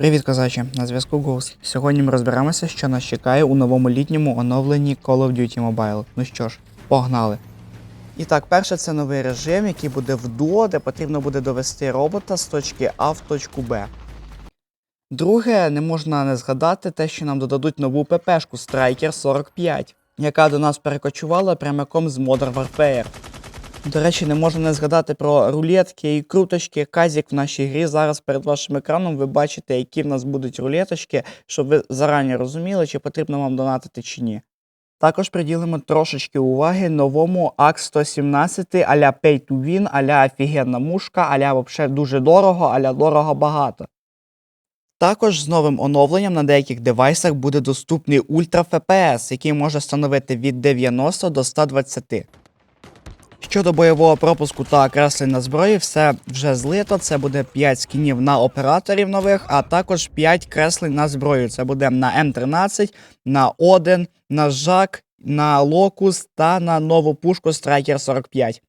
Привіт, козачі! На зв'язку Ghost. Сьогодні ми розберемося, що нас чекає у новому літньому оновленні Call of Duty Mobile. Ну що ж, погнали. І так, перше це новий режим, який буде в дуо, де потрібно буде довести робота з точки А в точку Б. Друге, не можна не згадати те, що нам додадуть нову ППшку Striker 45, яка до нас перекочувала прямиком з Modern Warfare. До речі, не можна не згадати про рулетки і круточки. Казік в нашій грі. Зараз перед вашим екраном ви бачите, які в нас будуть рулеточки, щоб ви зарані розуміли, чи потрібно вам донатити чи ні. Також приділимо трошечки уваги новому АК-117 аля Pay to Win, аля офігенна мушка, аля вообще дуже дорого, аля дорого багато. Також з новим оновленням на деяких девайсах буде доступний Ультра FPS, який може становити від 90 до 120. Щодо бойового пропуску та креслень на зброї, все вже злито. Це буде 5 скінів на операторів нових, а також 5 креслень на зброю. Це буде на М13, на Один, на Жак, на Локус та на нову пушку Страйкер 45.